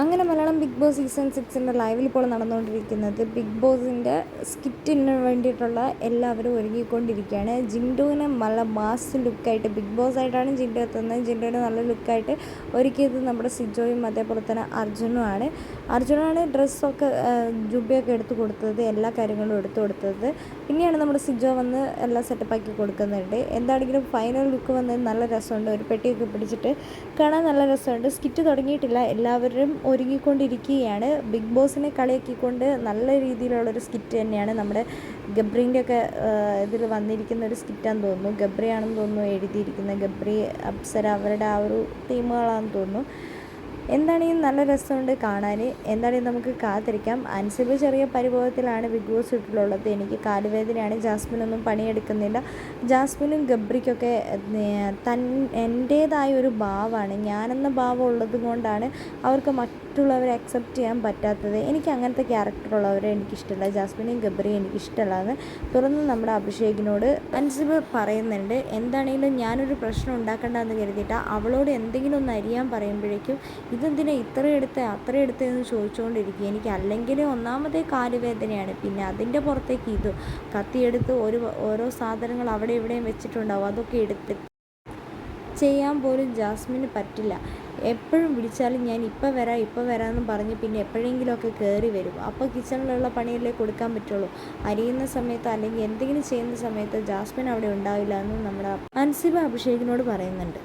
അങ്ങനെ Malayalam big boss season സിക്സിന്റെ ലൈവിൽ ഇപ്പോൾ നടന്നുകൊണ്ടിരിക്കുന്നത് ബിഗ് ബോസിന്റെ സ്കിറ്റിന് വേണ്ടിയിട്ടുള്ള എല്ലാവരും ഒരുങ്ങിക്കൊണ്ടിരിക്കുകയാണ്. ജിൻഡുവിനെ നല്ല മാസ് ലുക്കായിട്ട് ബിഗ് ബോസ് ആയിട്ടാണ് ജിൻഡു എത്തുന്നത്. ജിൻഡുവിന് നല്ല ലുക്കായിട്ട് ഒരുക്കിയത് നമ്മുടെ സിജോയും അതേപോലെ തന്നെ അർജുനുമാണ്. അർജുനാണ് ഡ്രസ്സൊക്കെ ജുബിയൊക്കെ എടുത്തു കൊടുത്തത് എല്ലാ കാര്യങ്ങളും എടുത്തു കൊടുത്തത്. പിന്നെയാണ് നമ്മുടെ സിജോ വന്ന് എല്ലാം സെറ്റപ്പാക്കി കൊടുക്കുന്നുണ്ട്. എന്താണെങ്കിലും ഫൈനൽ ലുക്ക് വന്നത് നല്ല രസമുണ്ട്. ഒരു പെട്ടിയൊക്കെ പിടിച്ചിട്ട് കാണാൻ നല്ല രസമുണ്ട്. സ്കിറ്റ് തുടങ്ങിയിട്ടില്ല. എല്ലാവരും ഒരുങ്ങിക്കൊണ്ടിരിക്കുകയാണ്. ബിഗ് ബോസിനെ കളിയാക്കിക്കൊണ്ട് നല്ല രീതിയിലുള്ളൊരു സ്കിറ്റ് തന്നെയാണ് നമ്മുടെ ഗബ്രീന്റെ ഒക്കെ ഇതിൽ വന്നിരിക്കുന്ന ഒരു സ്കിറ്റാന്ന് തോന്നുന്നു. ഗബ്രിയാണെന്ന് തോന്നുന്നു എഴുതിയിരിക്കുന്നത് ഗബ്രി അപ്സര അവരുടെ ആ ഒരു തീമുകളാണെന്ന് തോന്നുന്നു. എന്താണെങ്കിലും നല്ല രസമുണ്ട് കാണാൻ? എന്താണെങ്കിലും നമുക്ക് കാത്തിരിക്കാം? അൻസിബ് ചെറിയ പരിഭവത്തിലാണ് ബിഗ് ബോസ് വീട്ടിലുള്ളത് എനിക്ക് കാലുവേദനയാണ്. ജാസ്മിനൊന്നും പണിയെടുക്കുന്നില്ല. ജാസ്മിനും ഗബ്രിക്കൊക്കെ തൻ എന്റേതായ ഒരു ഭാവമാണ്. ഞാനെന്ന ഭാവം ഉള്ളത് കൊണ്ടാണ് അവർക്ക് മറ്റുള്ളവരെ അക്സെപ്റ്റ് ചെയ്യാൻ പറ്റാത്തത്. എനിക്ക് അങ്ങനത്തെ ക്യാരക്ടറുള്ളവരെ എനിക്കിഷ്ടമല്ല ജാസ്മിനെയും ഗബ്രിയും എനിക്കിഷ്ടമല്ല എന്ന് തുറന്ന് നമ്മുടെ അഭിഷേകിനോട് അൻസിബ് പറയുന്നുണ്ട്. എന്താണെങ്കിലും ഞാനൊരു പ്രശ്നം ഉണ്ടാക്കണ്ടെന്ന് കരുതിയിട്ടാണ് അവളോട് എന്തെങ്കിലും ഒന്ന് അരിയാൻ പറയുമ്പോഴേക്കും ഇതെന്തിനാ ഇത്ര എടുത്ത് അത്ര എടുത്ത് എന്ന് ചോദിച്ചുകൊണ്ടിരിക്കുക. എനിക്ക് അല്ലെങ്കിൽ ഒന്നാമതേ കാലുവേദനയാണ്. പിന്നെ അതിന്റെ പുറത്തേക്ക് ഇത് കത്തിയെടുത്ത് ഒരു ഓരോ സാധനങ്ങൾ അവിടെ ഇവിടെയും വെച്ചിട്ടുണ്ടാവും. അതൊക്കെ എടുത്ത് ചെയ്യാൻ പോലും ജാസ്മിന് പറ്റില്ല. എപ്പോഴും വിളിച്ചാലും ഞാൻ ഇപ്പം വരാം ഇപ്പം വരാമെന്ന് പറഞ്ഞ് പിന്നെ എപ്പോഴെങ്കിലുമൊക്കെ കയറി വരും. അപ്പോൾ കിച്ചണിലുള്ള പണിയല്ലേ കൊടുക്കാൻ പറ്റുള്ളൂ. അരിയുന്ന സമയത്ത് അല്ലെങ്കിൽ എന്തെങ്കിലും ചെയ്യുന്ന സമയത്ത് ജാസ്മിൻ അവിടെ ഉണ്ടാവില്ല എന്ന് നമ്മുടെ അൻസിബ അഭിഷേകിനോട് പറയുന്നുണ്ട്.